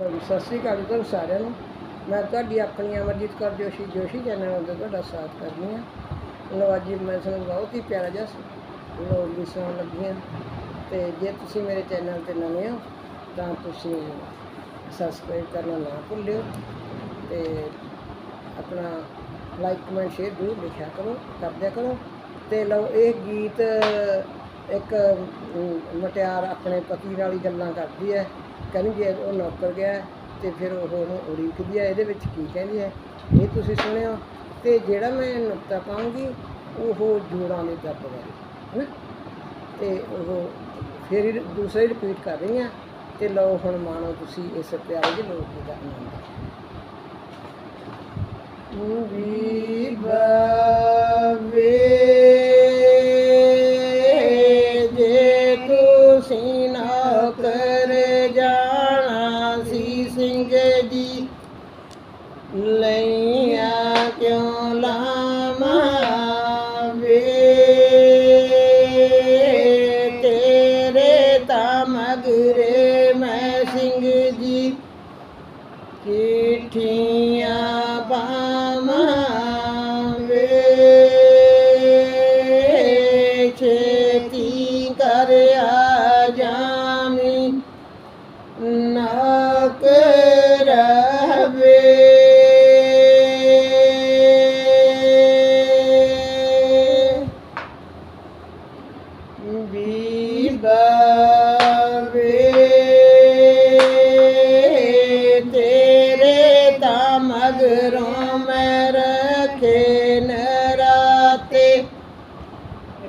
ਸਤਿ ਸ੍ਰੀ ਅਕਾਲ ਤੁਹਾਨੂੰ ਸਾਰਿਆਂ ਨੂੰ। ਮੈਂ ਤੁਹਾਡੀ ਆਪਣੀ ਅਮਰਜੀਤ ਕੌਰ ਜੋਸ਼ੀ ਜੋਸ਼ੀ ਚੈਨਲ ਉੱਤੇ ਤੁਹਾਡਾ ਸਵਾਗਤ ਕਰਦੀ ਹਾਂ। ਨਵਾਜ਼ੀ ਮੈਂ ਤੁਹਾਨੂੰ ਬਹੁਤ ਹੀ ਪਿਆਰਾ ਜਿਹਾ ਲੋਕ ਵੀ ਸੁਣਾਉਣ ਲੱਗੀ ਹਾਂ। ਤੇ ਜੇ ਤੁਸੀਂ ਮੇਰੇ ਚੈਨਲ ਤੇ ਨਵੇਂ ਹੋ ਤਾਂ ਤੁਸੀਂ ਸਬਸਕ੍ਰਾਈਬ ਕਰਨਾ ਨਾ ਭੁੱਲਿਓ ਤੇ ਆਪਣਾ ਲਾਈਕ ਕਮੈਂਟ ਸ਼ੇਅਰ ਜ਼ਰੂਰ ਲਿਖਿਆ ਕਰੋ ਕਰਦਿਆ ਕਰੋ। ਤੇ ਲਓ ਇਹ ਗੀਤ ਇੱਕ ਅਮ, ਮੁਟਿਆਰ ਆਪਣੇ ਪਤੀ ਨਾਲ ਹੀ ਗੱਲਾਂ ਕਰਦੀ ਹੈ। ਕਹਿੰਦੀ ਜੇ ਉਹ ਨੌਕਰ ਗਿਆ ਹੈ ਤੇ ਫਿਰ ਉਹ ਉਹਨੂੰ ਉਡੀਕਦੀ ਹੈ, ਇਹਦੇ ਵਿੱਚ ਕੀ ਕਹਿੰਦੀ ਹੈ? ਇਹ ਤੁਸੀਂ ਸੁਣਿਓ ਤੇ ਜਿਹੜਾ ਮੈਂ ਨੁਕਤਾ ਪਾਉਂਗੀ ਉਹ ਜੋੜਾਂ ਦੇ ਦਰਦ ਬਾਰੇ ਹੈ ਤੇ ਉਹ ਫਿਰ ਹੀ ਰਿਪੀਟ ਕਰ ਰਹੀ ਹਾਂ ਤੇ ਲਓ ਹੁਣ ਮਾਣੋ ਤੁਸੀਂ ਇਸ ਪਿਆਰੇ ਜਿਹੇ ਲੋਕ ਦੀ ਦਾ ਆਨੰਦ ਵੀ ਬਾਵੇ ਜੇ ਤੁਸੀਂ ਨੌਕਰ ਜਾਣਾ ਲਈਆਂ ਕਿਉਂ ਲਾਵਾਂਵੇ ਤੇਰੇ ਤਾਂ ਮਗਰੇ ਮੈਂ ਸਿੰਘ ਜੀ ਚਿੱਠੀਆਂ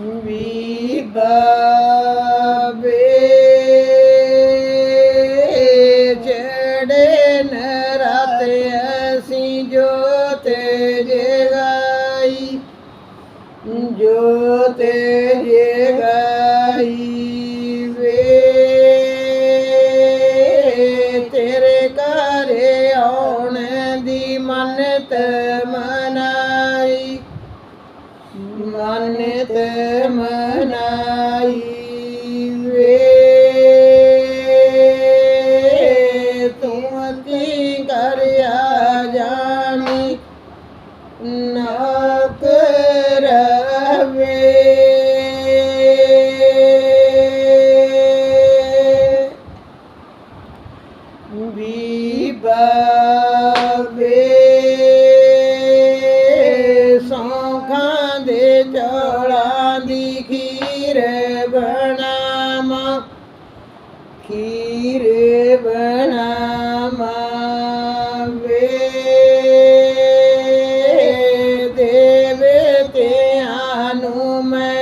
ਵੀ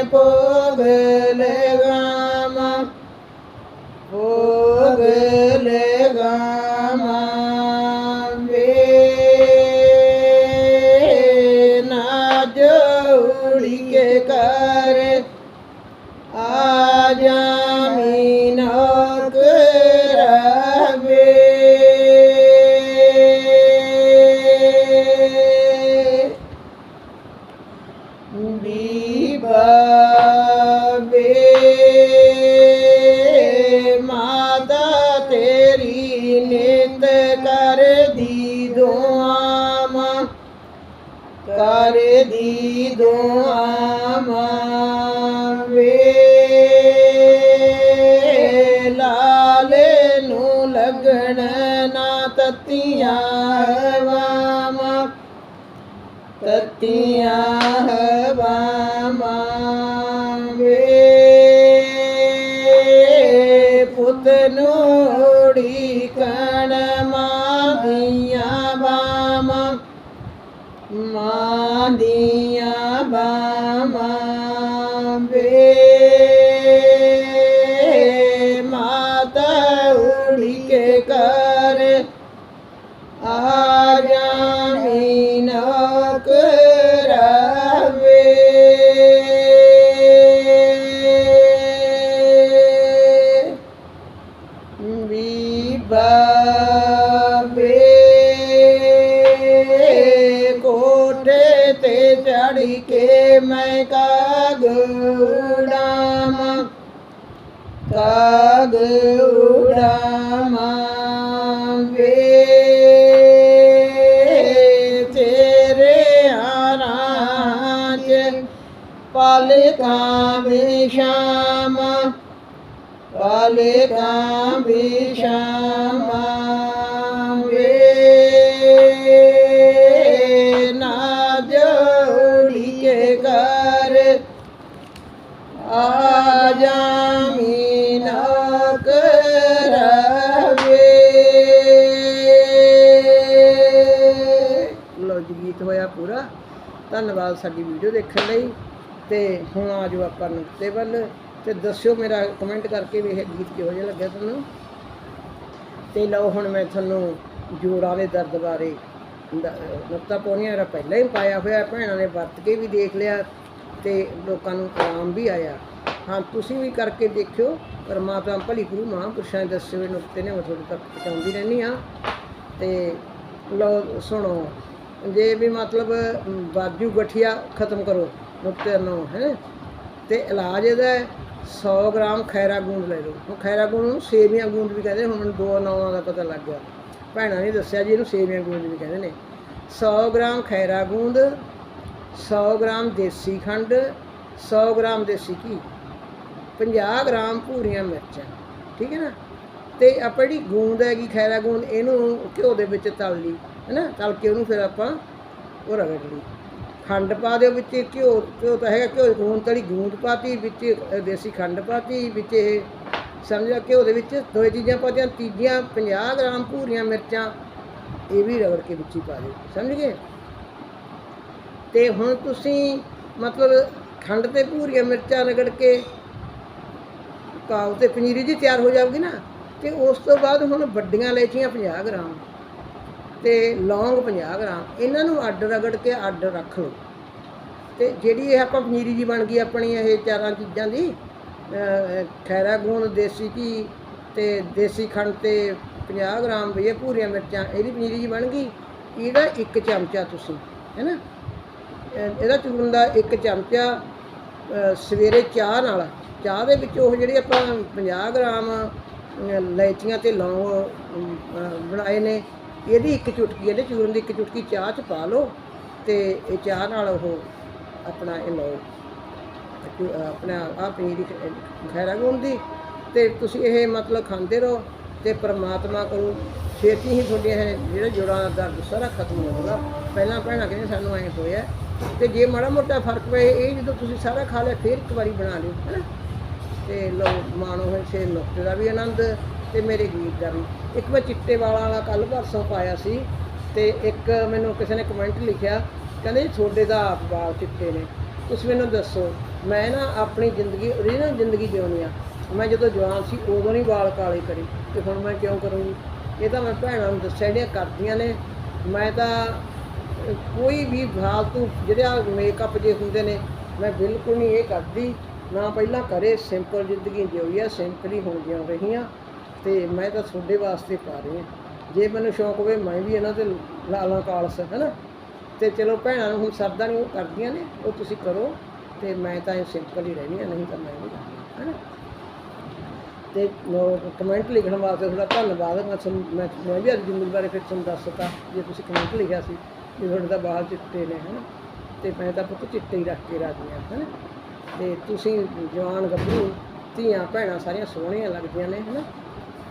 ਨੂੰ ਨਿੰਦ ਕਰਦੀ ਦੁਆਵਾਂ ਕਰਦੀ ਦੁਆਵਾਂ ਵੇ ਲਾਲੇ ਨੂੰ ਲੱਗਣ ਨਾ ਤਤੀਆਂ ਹਵਾਵਾਂ ਤਤੀਆਂ ਹਵਾਵਾਂ ਵੇ ਵੇ ਮਾਤਾ ਉੜੀ ਕੇ ਕਰ ਆ ਜਾਮੀ ਨਕ ਰਵੇ ਵੀ ਬਾਬੇ ਤੇ ਚੜ ਕੇ ਮੈਂ ਕਾਗ ਉਡਾਵਾਂ ਕਾਗ ਉਡਾਵਾਂ ਵੇ ਤੇਰੇ ਆਰਾਂ ਚ ਪਾਲਕਾਂ ਗੀਤ ਹੋਇਆ ਪੂਰਾ। ਧੰਨਵਾਦ ਸਾਡੀ ਵੀਡੀਓ ਦੇਖਣ ਲਈ। ਤੇ ਹੁਣ ਆਜੋ ਆਪਾਂ ਨੁਕਤੇ ਵੱਲ। ਤੇ ਦੱਸਿਓ ਮੇਰਾ ਕਮੈਂਟ ਕਰਕੇ ਵੀ ਇਹ ਗੀਤ ਕਿਹੋ ਜਿਹਾ ਲੱਗਿਆ ਤੁਹਾਨੂੰ। ਤੇ ਲਓ ਹੁਣ ਮੈਂ ਤੁਹਾਨੂੰ ਜੋੜਾਂ ਦੇ ਦਰਦ ਬਾਰੇ ਦ- ਨੁਕਤਾ ਪਾਉਣੀਆਂ। ਮੇਰਾ ਪਹਿਲਾਂ ਹੀ ਪਾਇਆ ਹੋਇਆ, ਭੈਣਾਂ ਨੇ ਵਰਤ ਕੇ ਵੀ ਦੇਖ ਲਿਆ। ਤੇ ਲੋਕਾਂ ਨੂੰ ਆਰਾਮ ਵੀ ਆਇਆ। ਹਾਂ, ਤੁਸੀਂ ਵੀ ਕਰਕੇ ਦੇਖਿਓ, ਪਰਮਾਤਮਾ ਭਲੀ ਗੁਰੂ ਮਹਾਂਪੁਰਸ਼ਾਂ ਦੇ ਦੱਸੇ ਹੋਏ ਨੁਕਤੇ ਨੇ, ਮੈਂ ਤੁਹਾਡੇ ਤੱਕ ਪਹੁੰਚਾਉਂਦੀ ਰਹਿੰਦੀ ਆ ਤੇ ਲਓ, ਸੁਣੋ, ਜੇ ਵੀ ਮਤਲਬ ਬਾਜੂ ਗਠੀਆ ਖਤਮ ਕਰੋ, ਨੁਕਤੇ ਨੂੰ ਹੈ? ਤੇ ਇਲਾਜ ਇਹਦਾ ਹੈ 100 ਗ੍ਰਾਮ ਖੈਰਾ ਗੂੰਦ ਲੈ ਲਓ। ਉਹ ਖੈਰਾ ਗੂੰਦ ਨੂੰ ਸੇਵੀਆਂ ਗੂੰਦ ਵੀ ਕਹਿੰਦੇ, ਹੁਣ ਦੋ ਨਾਵਾਂ ਦਾ ਪਤਾ ਲੱਗ ਗਿਆ। ਭੈਣਾਂ ਨੇ ਦੱਸਿਆ ਜੀ, ਇਹਨੂੰ ਸੇਵੀਆਂ ਗੂੰਦ ਵੀ ਕਹਿੰਦੇ ਨੇ। 100 ਗ੍ਰਾਮ ਖੈਰਾ ਗੂੰਦ 100 ਗ੍ਰਾਮ ਦੇਸੀ ਖੰਡ 100 ਗ੍ਰਾਮ ਦੇਸੀ ਘੀ। 50 ਗ੍ਰਾਮ ਭੂਰੀਆਂ ਮਿਰਚਾਂ, ਠੀਕ ਹੈ ਨਾ? ਤੇ ਆਪਾਂ ਜਿਹੜੀ ਗੂੰਦ ਹੈਗੀ, ਖੈਰਾ ਗੂੰਦ, ਇਹਨੂੰ ਘਿਓ ਦੇ ਵਿੱਚ ਤਲ ਲਈ, ਹੈ ਨਾ? ਤਲ ਕੇ ਉਹਨੂੰ ਫਿਰ ਆਪਾਂ ਉਹ ਰਗੜ ਲਈ। ਖੰਡ ਪਾ ਦਿਓ ਵਿੱਚ, ਘਿਓ ਘਿਓ ਤਾਂ ਹੈਗਾ ਘਿਓ ਗੂੰਦ ਤਲੀ ਗੂੰਦ ਪਾਤੀ ਵਿੱਚ ਦੇਸੀ ਖੰਡ ਪਾਤੀ ਵਿੱਚ ਇਹ ਸਮਝਿਆ ਘਿਓ ਦੇ ਵਿੱਚ ਦੋ ਚੀਜ਼ਾਂ ਪਾਤੀਆਂ ਤੀਜੀਆਂ 50 ਗ੍ਰਾਮ ਭੂਰੀਆਂ ਮਿਰਚਾਂ, ਇਹ ਵੀ ਰਗੜ ਕੇ ਵਿੱਚ ਹੀ ਪਾ ਦਿਓ, ਸਮਝ ਗਏ? ਤੇ ਹੁਣ ਤੁਸੀਂ ਮਤਲਬ ਖੰਡ ਤੇ ਭੂਰੀਆਂ ਮਿਰਚਾਂ ਰਗੜ ਕੇ ਪਾਓ ਤੇ ਪਨੀਰੀ ਜੀ ਤਿਆਰ ਹੋ ਜਾਊਗੀ ਨਾ, ਤੇ ਉਸ ਤੋਂ ਬਾਅਦ ਹੁਣ ਵੱਡੀਆਂ ਲੈਚੀਆਂ 50 ਗ੍ਰਾਮ ਤੇ ਲੌਂਗ 50 ਗ੍ਰਾਮ, ਇਹਨਾਂ ਨੂੰ ਅੱਡ ਰਗੜ ਕੇ ਅੱਡ ਰੱਖ ਲਓ। ਤੇ ਜਿਹੜੀ ਇਹ ਆਪਾਂ ਪਨੀਰੀ ਜੀ ਬਣ ਗਈ ਆਪਣੀ ਇਹ ਚਾਰਾਂ ਚੀਜ਼ਾਂ ਦੀ ਖੈਰਾ ਗੂੰਦ ਦੇਸੀ ਘੀ ਤੇ ਦੇਸੀ ਖੰਡ ਤੇ 50 ਗ੍ਰਾਮ ਵੀ ਇਹ ਭੂਰੀਆਂ ਮਿਰਚਾਂ, ਇਹਦੀ ਪਨੀਰੀ ਜੀ ਬਣ ਗਈ, ਇਹਦਾ ਇੱਕ ਚਮਚਾ ਤੁਸੀਂ, ਹੈ ਨਾ? ਇਹਦਾ ਚੂਰਨ ਦਾ ਇੱਕ ਚਮਚਾ ਸਵੇਰੇ ਚਾਹ ਨਾਲ ਚਾਹ ਦੇ ਵਿੱਚ ਉਹ ਜਿਹੜੇ ਆਪਾਂ 50 ਗ੍ਰਾਮ ਅਹ, ਇਲਾਇਚੀਆਂ ਤੇ ਲੌਂਗ ਬਣਾਏ ਨੇ ਇਹਦੀ ਇੱਕ ਚੁਟਕੀ ਇਹਦੇ ਚੂਰਨ ਦੀ ਇੱਕ ਚੁਟਕੀ ਚਾਹ ਚ ਪਾ ਲਓ ਤੇ ਇਹ ਚਾਹ ਨਾਲ ਉਹ ਆਪਣਾ ਇਹ ਲਓ ਕਿ ਆਪਣਾ ਆ ਪਨੀਰੀ ਖੈਰਾ ਗੂੰਦ ਦੀ ਤੇ ਤੁਸੀਂ ਇਹ ਮਤਲਬ ਖਾਂਦੇ ਰਹੋ ਤੇ ਪ੍ਰਮਾਤਮਾ ਕੋਲ ਛੇਤੀ ਹੀ ਤੁਹਾਡੇ ਇਹ ਜਿਹੜੇ ਜੋੜਾਂ ਦਾ ਦਰਦ ਸਾਰਾ ਖਤਮ ਹੋ ਜਾਊਗਾ। ਪਹਿਲਾਂ ਭੈਣਾਂ ਕਹਿੰਦੇ ਸਾਨੂੰ ਐਂ ਹੋਇਆ ਤੇ ਜੇ ਮਾੜਾ ਮੋਟਾ ਫ਼ਰਕ ਪਏ ਇਹ ਜਦੋਂ ਤੁਸੀਂ ਸਾਰਾ ਖਾ ਲਿਆ ਫਿਰ ਇੱਕ ਵਾਰੀ ਬਣਾ ਲਿਓ ਹੈਨਾ? ਤੇ ਲੋ ਮਾਣੋ ਹੋਏ ਛੇ ਨੁਕਤੇ ਦਾ ਵੀ ਆਨੰਦ ਤੇ ਮੇਰੇ ਗੀਤ ਦਾ ਵੀ। ਇੱਕ ਮੈਂ ਚਿੱਟੇ ਵਾਲਾਂ ਵਾਲਾ ਕੱਲ ਪਰਸੋਂ ਪਾਇਆ ਸੀ ਤੇ ਇੱਕ ਮੈਨੂੰ ਕਿਸੇ ਨੇ ਕਮੈਂਟ ਲਿਖਿਆ, ਕਹਿੰਦੇ ਜੀ ਤੁਹਾਡੇ ਦਾ ਆਪ ਵਾਲ ਚਿੱਟੇ ਨੇ। ਤੁਸੀਂ ਮੈਨੂੰ ਦੱਸੋ, ਮੈਂ ਨਾ ਆਪਣੀ ਜ਼ਿੰਦਗੀ, ਓਰੀਜਨਲ ਜ਼ਿੰਦਗੀ ਜਿਉਣੀ ਆ। ਮੈਂ ਜਦੋਂ ਜਵਾਨ ਸੀ ਉਦੋਂ ਨਹੀਂ ਵਾਲ ਕਾਲੇ ਕਰੀ ਤੇ ਹੁਣ ਮੈਂ ਕਿਉਂ ਕਰੂੰਗੀ ਇਹ ਤਾਂ ਮੈਂ ਭੈਣਾਂ ਨੂੰ ਦੱਸਿਆ ਜਿਹੜੀਆਂ ਕਰਦੀਆਂ ਨੇ। ਮੈਂ ਤਾਂ ਕੋਈ ਵੀ ਫਾਲਤੂ ਜਿਹੜਾ ਮੇਕਅਪ ਜੇ ਹੁੰਦੇ ਨੇ, ਮੈਂ ਬਿਲਕੁਲ ਨਹੀਂ ਇਹ ਕਰਦੀ। ਨਾ ਪਹਿਲਾਂ ਕਰੇ ਸਿੰਪਲ ਜ਼ਿੰਦਗੀ ਜਿਉਈ ਆ, ਸਿੰਪਲ ਹੀ ਹੋ ਜਿਉ ਰਹੀਆਂ। ਤੇ ਮੈਂ ਤਾਂ ਤੁਹਾਡੇ ਵਾਸਤੇ ਪਾ ਰਹੀ ਹਾਂ। ਜੇ ਮੈਨੂੰ ਸ਼ੌਂਕ ਹੋਵੇ, ਮੈਂ ਵੀ ਇਹਨਾਂ ਤੇ ਲਾ ਲਾਂ ਕਾਲਸ ਹੈਨਾ? ਤੇ ਚਲੋ ਭੈਣਾਂ ਨੂੰ ਹੁਣ ਸਰਦਾ ਨਹੀਂ, ਉਹ ਕਰਦੀਆਂ ਨੇ, ਉਹ ਤੁਸੀਂ ਕਰੋ। ਤੇ ਮੈਂ ਤਾਂ ਸਿੰਪਲ ਹੀ ਰਹਿਣੀ ਆ, ਨਹੀਂ ਤਾਂ ਮੈਂ ਵੀ ਕਰਦੀ ਹੈਨਾ? ਤੇ ਕਮੈਂਟ ਲਿਖਣ ਵਾਸਤੇ ਤੁਹਾਡਾ ਧੰਨਵਾਦ ਮੈਂ ਤੁਹਾਨੂੰ ਮੈਂ ਮੈਂ ਵੀ ਅੱਜ ਜ਼ਿੰਦਗੀ ਬਾਰੇ ਫਿਰ ਤੁਹਾਨੂੰ ਦੱਸ ਦਿੱਤਾ, ਜੇ ਤੁਸੀਂ ਕਮੈਂਟ ਲਿਖਿਆ ਸੀ ਕਿ ਤੁਹਾਡੇ ਤਾਂ ਬਾਲ ਚਿੱਟੇ ਨੇ, ਹਨ? ਤੇ ਮੈਂ ਤਾਂ ਪੁੱਤ ਚਿੱਟੇ ਹੀ ਰੱਖ ਕੇ ਰਾਜੀ ਹਾਂ, ਹਨ? ਤੇ ਤੁਸੀਂ ਜਵਾਨ ਗੱਭਰੂ ਧੀਆਂ ਭੈਣਾਂ ਸਾਰੀਆਂ ਸੋਹਣੀਆਂ ਲੱਗਦੀਆਂ ਨੇ ਹਨ?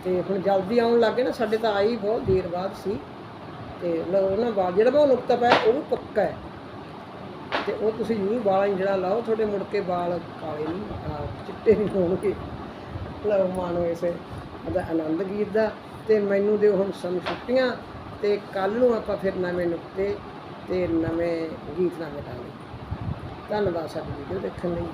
ਤੇ ਹੁਣ ਜਲਦੀ ਆਉਣ ਲੱਗੇ ਨਾ ਸਾਡੇ ਤਾਂ ਆਈ ਬਹੁਤ ਦੇਰ ਬਾਅਦ ਸੀ। ਤੇ ਉਹਨਾਂ ਬਾਅਦ ਜਿਹੜਾ ਮੈਂ ਉਹ ਨੁਕਤਾ ਪਾਇਆ ਉਹ ਵੀ ਪੱਕਾ ਹੈ। ਤੇ ਉਹ ਤੁਸੀਂ ਜ਼ਰੂਰ ਵਾਲਾ ਜਿਹੜਾ ਲਾਓ ਤੁਹਾਡੇ ਮੁੜ ਕੇ ਵਾਲ ਕਾਲੇ ਨਹੀਂ ਆਹ, ਚਿੱਟੇ ਨਹੀਂ ਹੋਣਗੇ। ਲਓ ਮਾਣੋ ਇਸੇ ਦਾ ਆਨੰਦ ਗੀਤ ਦਾ। ਤੇ ਮੈਨੂੰ ਦਿਓ ਹੁਣ ਸਾਨੂੰ ਛੁੱਟੀਆਂ ਤੇ ਕੱਲ ਨੂੰ ਆਪਾਂ ਫਿਰ ਨਵੇਂ ਨੁਕਤੇ ਤੇ ਨਵੇਂ ਗੀਤ ਨਾਲ ਮਿਲਾਂਗੇ ਧੰਨਵਾਦ ਸਾਡੀ ਵੀਡੀਓ ਦੇਖਣ ਲਈ।